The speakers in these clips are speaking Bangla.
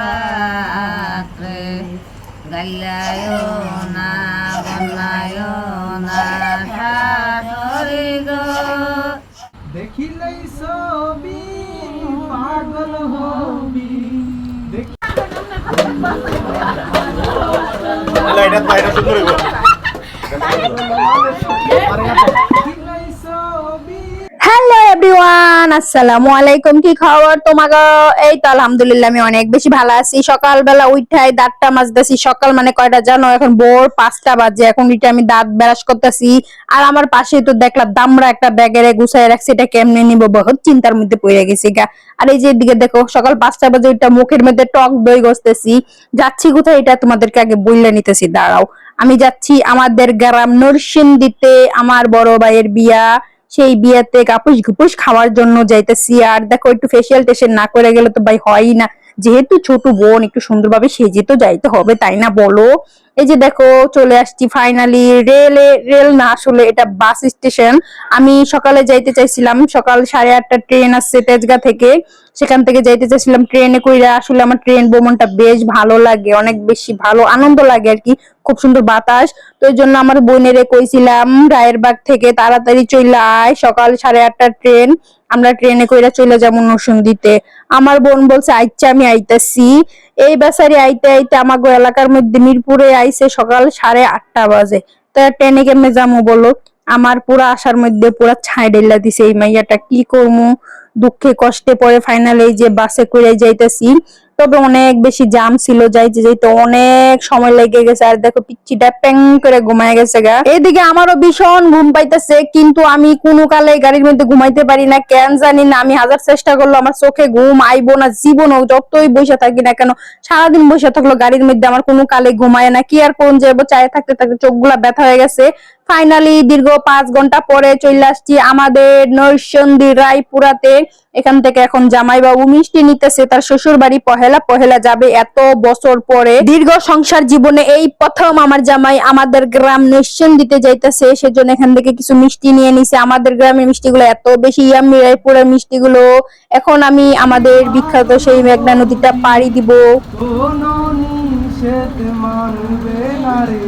রাত্রে গাল্লায় না বন্যায় না শাশুড়ি গো। দেখিলেই ছবি পাগল হবি দেখি এটা এটা সুন্দর আসসালামু আলাইকুম, কি খবর তোমাকে এই তো আলহামদুলিল্লাহ আমি অনেক বেশি ভালো আছি। সকালবেলা উঠাই দাঁতটা মাজতেছি, সকাল মানে কয়টা জানো? এখন ভোর পাঁচটা বাজে, এখন উঠে আমি দাঁত ব্রাশ করতেছি। আর আমার পাশে তো দেখলাম দামরা একটা ব্যাগেরে গুছাই রাখছি, এটা কেমনে নিব? বহুত চিন্তার মধ্যে পড়ে গেছি গা। আর এই যে এদিকে দেখো, সকাল পাঁচটা বাজে ওইটা মুখের মধ্যে টক দই গসতেছি যাচ্ছি কোথায় এটা তোমাদেরকে আগে বললে নিতেছি, দাঁড়াও। আমি যাচ্ছি আমাদের গ্রাম নরসিংদীতে, আমার বড় ভাইয়ের বিয়া। সেই বিয়াতে কাপুস ঘুপুস খাওয়ার জন্য যাইতেছি। আর দেখো, একটু ফেসিয়াল টেশন না করে গেলে তো ভাই হয়ই না। যেহেতু ছোট বোন, একটু সুন্দরভাবে সেজে তো যাইতে হবে, তাই না বলো? এই যে দেখো, চলে আসছি ফাইনালি রেলে রেল না আসলে এটা বাস স্টেশন আমি সকালে যাইতে চাইছিলাম, সকাল সাড়ে আটটা ট্রেন আসছে তেজগা থেকে। সেখান থেকে যাইতে চাইছিলাম ট্রেনে কইরা। আসলে আমার ট্রেন ভ্রমণটা বেশ ভালো লাগে, অনেক বেশি ভালো আনন্দ লাগে আর কি। খুব সুন্দর বাতাস। তো এই জন্য আমার বোনেরে কইছিলাম রায়েরবাগ থেকে তাড়াতাড়ি চলে আয়, সকাল সাড়ে আটটার ট্রেন। আমরা ট্রেনে কইরা চলে যাব নরসিংদীতে। আমার বোন বলছে আচ্ছা আমি আইতাছি। এই বেচারি আইতে আইতে আমাগো এলাকার মধ্যে মিরপুরে আইছে সকাল সাড়ে আটটা বাজে। তো ট্রেনে কেমনে যাব বলো? আমার পুরা আসার মধ্যে পুরা ছাই ডেলা দিছে, এই মাইয়াটা কি করব দুঃখে কষ্টে পরে ফাইনাল এই যে বাসে করে যাইতেছি। তবে অনেক বেশি জাম ছিল যাইতে যাইতে অনেক সময় লেগে গেছে, আর দেখো পিচ্ছিটা প্যাং করে ঘুমায় গেছে গা। এদিকে আমারও ভীষণ ঘুম পাইতেছে, কিন্তু আমি কোনো কালে গাড়ির মধ্যে ঘুমাইতে পারি না, কেন জানি না, আমি হাজার চেষ্টা করল, আমার চোখে ঘুম আইবো না, জীবনও যতই বসে থাকি না কেন, সারাদিন বসে থাকল, গাড়ির মধ্যে আমার কোনো কালে ঘুমায় না, কি আর কোন যাব চায়ে থাকতে থাকতে চোখগুলা ব্যথা হয়ে গেছে। ফাইনালি দীর্ঘ পাঁচ ঘণ্টা পরে চলে আসছি আমাদের নরসন্দী রায়পুরাতে। এখান থেকে এখন জামাইবাবু মিষ্টি নিতেছে, তার শ্বশুর বাড়ি পহেলা পহেলা যাবে এত বছর পরে। দীর্ঘ সংসার জীবনে এই প্রথম আমার জামাই আমাদের গ্রাম নৈশন দিতে যাইতেছে, সেজন্য এখান থেকে কিছু মিষ্টি নিয়ে নিছে। আমাদের গ্রামের মিষ্টিগুলো এত বেশি ইয়ামি রায়পুরের মিষ্টিগুলো। এখন আমি আমাদের বিখ্যাত সেই মেঘনা নদীটা পাড়ি দিব। না রে।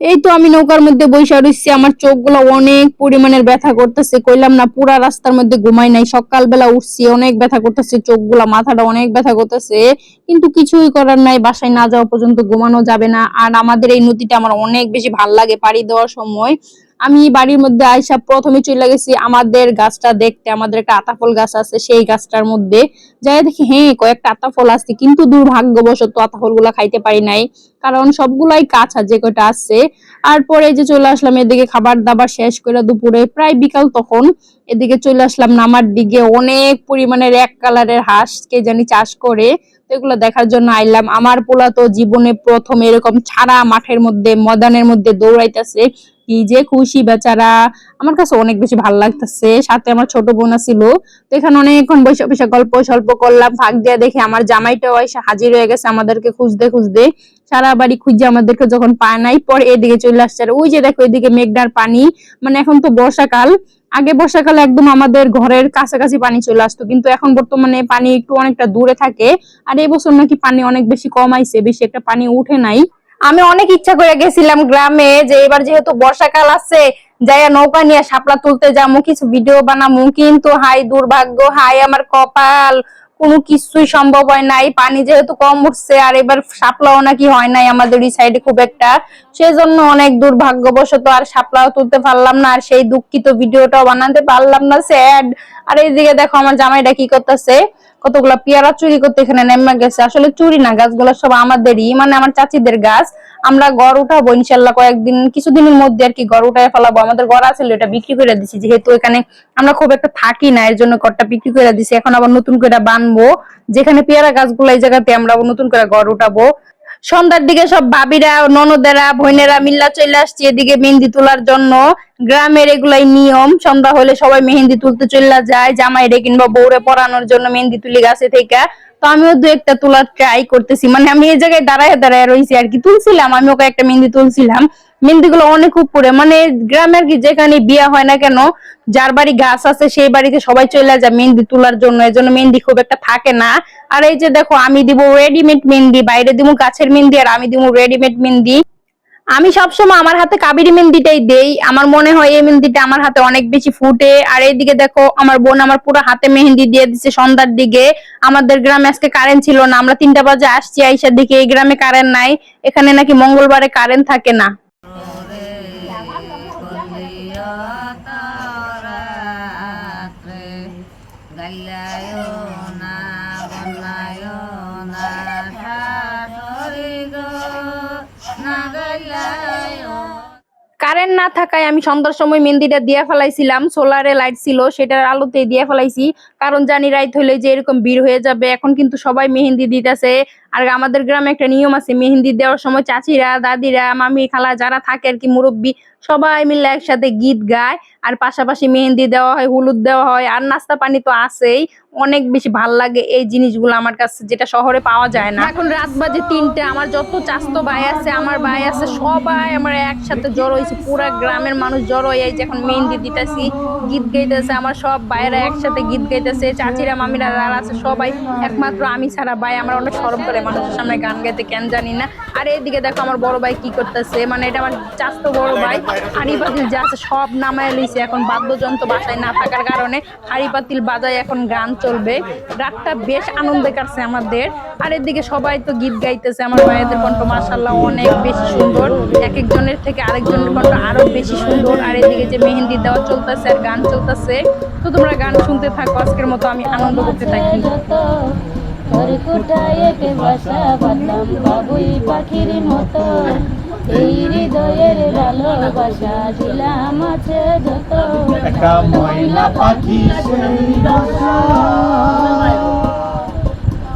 এই তো আমি নৌকার মধ্যে বৈশা রয়েছি আমার চোখগুলো অনেক পরিমাণের ব্যথা করতেছে, কইলাম না পুরা রাস্তার মধ্যে ঘুমাই নাই, সকালবেলা উঠছি, অনেক ব্যথা করতেছে, চোখগুলা, মাথাটা অনেক ব্যথা করতেছে, কিন্তু কিছুই করার নাই, বাসায় না যাওয়া পর্যন্ত ঘুমানো যাবে না, আর আমাদের এই নদীটা আমার অনেক বেশি ভালো লাগে পাড়ি দেওয়ার সময় আমি বাড়ির মধ্যে আইসা প্রথমে চলে গেছি আমাদের গাছটা দেখতে, আমাদের একটা আতাফল গাছ আছে সেই গাছটার মধ্যে। যাই দেখি হ্যাঁ কয়েকটা আতাফল আছে, কিন্তু দুর্ভাগ্যবশত আতাফলগুলা খাইতে পারি নাই, কারণ সবগুলাই কাঁচা যে কয়টা আছে। আর পরে যে চলে আসলাম, এদিকে খাবার দাবার শেষ করে দুপুরে, প্রায় বিকাল তখন এদিকে চলে আসলাম নামার দিকে, অনেক পরিমাণের এক কালারের হাঁস কে জানি চাষ করে, তো এগুলো দেখার জন্য আইলাম। আমার পোলা তো জীবনে প্রথম এরকম ছাড়া মাঠের মধ্যে, ময়দানের মধ্যে দৌড়াইতেছে কি যে খুশি বেচারা, আমার কাছে অনেক বেশি ভালো লাগতেছে। সাথে আমার ছোট বোন ছিল তো এখানে অনেকক্ষণ বসে বসে গল্প সল্প করলাম, ফাঁক দিয়ে দেখে আমার জামাইটাও এসে হাজির হয়ে গেছে আমাদেরকে খুঁজতে খুঁজতে। সারা বাড়ি খুঁজে আমাদেরকে যখন পায় নাই, পরে এদিকে চলে আসছে। আর ওই যে দেখো এদিকে মেঘনার পানি মানে এখন তো বর্ষাকাল। আগে বর্ষাকালে একদম আমাদের ঘরের কাছাকাছি পানি চলে আসতো, কিন্তু এখন বর্তমানে পানি একটু অনেকটা দূরে থাকে। আর এই বছর নাকি পানি অনেক বেশি কম কমাইছে বেশি একটা পানি উঠে নাই। আমি অনেক ইচ্ছা করে গেছিলাম গ্রামে যে এবার যেহেতু বর্ষাকাল আছে, যাইয়া নৌকা নিয়ে শাপলা তুলতে যাব কিছু ভিডিও বানাবো কিন্তু হাই দুর্ভাগ্য, হাই আমার কপাল, কোনো কিছুই সম্ভব হয় নাই। পানি যেহেতু কম উঠছে, আর এবার সাপলাও নাকি হয় নাই আমাদের এই সাইডে খুব একটা। সেজন্য অনেক দুর্ভাগ্যবশত আর সাপলাও তুলতে পারলাম না, আর সেই দুঃখিত ভিডিওটাও বানাতে পারলাম না স্যাড আর এইদিকে দেখো আমার জামাইটা কি করতেছে। কতগুলা পেয়ারা চুরি করতে এখানে নেমে গেছে। আসলে চুরি না, গাছগুলো সব আমাদেরই মানে আমার চাচিদের গাছ। আমরা গড় উঠাবো ইনশাল্লাহ কয়েকদিন, কিছুদিনের মধ্যে আর কি গড় উঠায় ফেলাবো। আমাদের গড় আছে এটা বিক্রি করে দিছি। যেহেতু এখানে আমরা খুব একটা থাকি না, এর জন্য গড়টা বিক্রি করে দিছি। এখন আবার নতুন করে বানবো। যেখানে পেয়ারা গাছগুলো এই জায়গাতে আমরা নতুন করে গড় উঠাবো। সন্ধ্যার দিকে সব বাবিরা ননদেরা, বোনেরা মিল্লা চলে আসছে এদিকে মেহেন্দি তোলার জন্য। গ্রামের এগুলাই নিয়ম। সন্ধ্যা হলে সবাই মেহেন্দি তুলতে চলে যায়। জামাই রে কিংবা বউরে পরানোর জন্য মেহেন্দি তুলি গাছে থেকে। তো আমিও দু একটা তোলার ট্রাই করতেছি। মানে আমি এই জায়গায় দাঁড়ায় দাঁড়ায় রয়েছি আর কি। তুলছিলাম আমি ওকে একটা মেহেন্দি তুলছিলাম। মেহেন্দি গুলো অনেক উপরে মানে গ্রামের কি যেখানে বিয়ে হয় না কেন, যার বাড়ি গাছ আছে সেই বাড়িতে সবাই চলে যায় মেহেন্দি তোলার জন্য, এই জন্য মেহেন্দি খুব একটা থাকে না। আর এই যে দেখো, আমি দিব রেডিমেড মেহেন্দি, বাইরে দিব গাছের মেহেন্দি, আর আমি দিব রেডিমেড মেহেন্দি। আমি সবসময় আমার হাতে কাবেরি মেহেন্দিটাই দেই। আমার মনে হয় এই মেহেন্দিটা আমার হাতে অনেক বেশি ফুটে। আর এইদিকে দেখো, আমার বোন আমার পুরো হাতে মেহেন্দি দিয়ে দিচ্ছে সন্ধ্যার দিকে। আমাদের গ্রামে আজকে কারেন্ট ছিল না, আমরা তিনটা বাজে আসছি, আইসার দিকে এই গ্রামে কারেন্ট নাই। এখানে নাকি মঙ্গলবারে কারেন্ট থাকে না। কারেন্ট না থাকায় আমি সন্ধ্যার সময় মেহেন্দিটা দিয়ে ফেলাইছিলাম, সোলারে লাইট ছিল, সেটার আলোতে দিয়ে ফেলাইছি। কারণ জানি রাইত হইলে যে এরকম ভিড় হয়ে যাবে, এখন কিন্তু সবাই মেহেন্দি দিতেছে। আর আমাদের গ্রামে একটা নিয়ম আছে, মেহেন্দি দেওয়ার সময় চাচিরা, দাদিরা, মামি, খালা যারা থাকে আর কি, মুরব্বী সবাই মিলে একসাথে গীত গায়। আর পাশাপাশি মেহেন্দি দেওয়া হয়, হলুদ দেওয়া হয়, আর নাস্তা পানি তো আছেই। অনেক বেশি ভালো লাগে এই জিনিসগুলো আমার কাছে, যেটা শহরে পাওয়া যায় না। এখন রাত বাজে তিনটে, আমার যত চাস্তো ভাই আছে, আমার ভাই আছে, সবাই আমার একসাথে জড়ো হয়েছে, পুরা গ্রামের মানুষ জড়ো হয়ে যে এখন মেহেন্দি দিতেছি, গীত গাইতেছে, আমার সব ভাইরা একসাথে গীত গাইতেছে, চাচিরা, মামিরা যারা আছে, সবাই একমাত্র আমি ছাড়া ভাই, আমরা অনেক সরব করে মানুষের সামনে গান গাইতে কেন জানি না। আর এইদিকে দেখো আমার বড় ভাই কি করতেছে। মানে এটা আমার চাস্তো বড় ভাই। হাড়ি পাতিল যা সব নামায় লিছে এখন বাদ্যযন্ত্র বাসায় না থাকার কারণে হাড়ি পাতিল বাজায় এখন গান চলবে। রাতটা বেশ আনন্দে কাটছে আমাদের। আর এদিকে সবাই তো গীত গাইতেছে। আমার ভাইয়াদের কণ্ঠ মাসাল্লাহ অনেক বেশি সুন্দর। এক একজনের থেকে আরেকজনের কণ্ঠ আরও বেশি সুন্দর। আর এদিকে যে মেহেন্দি দেওয়া চলতেছে আর গান চলতেছে। তো তোমরা গান শুনতে থাকো। আজকের মতো আমি আনন্দ করতে থাকি। খড়কুটায়েতে বাসা বাঁধলাম বাবুই পাখির মতো। এই হৃদয়ের ভালোবাসা দিলাম আছে যত। একটা ময়না পাখি সেই বাসা।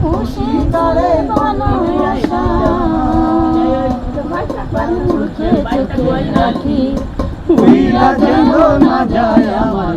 খুশি তরে ভালোবাসা চোখে চোখে রাখি উইরা যেন না যায় আমার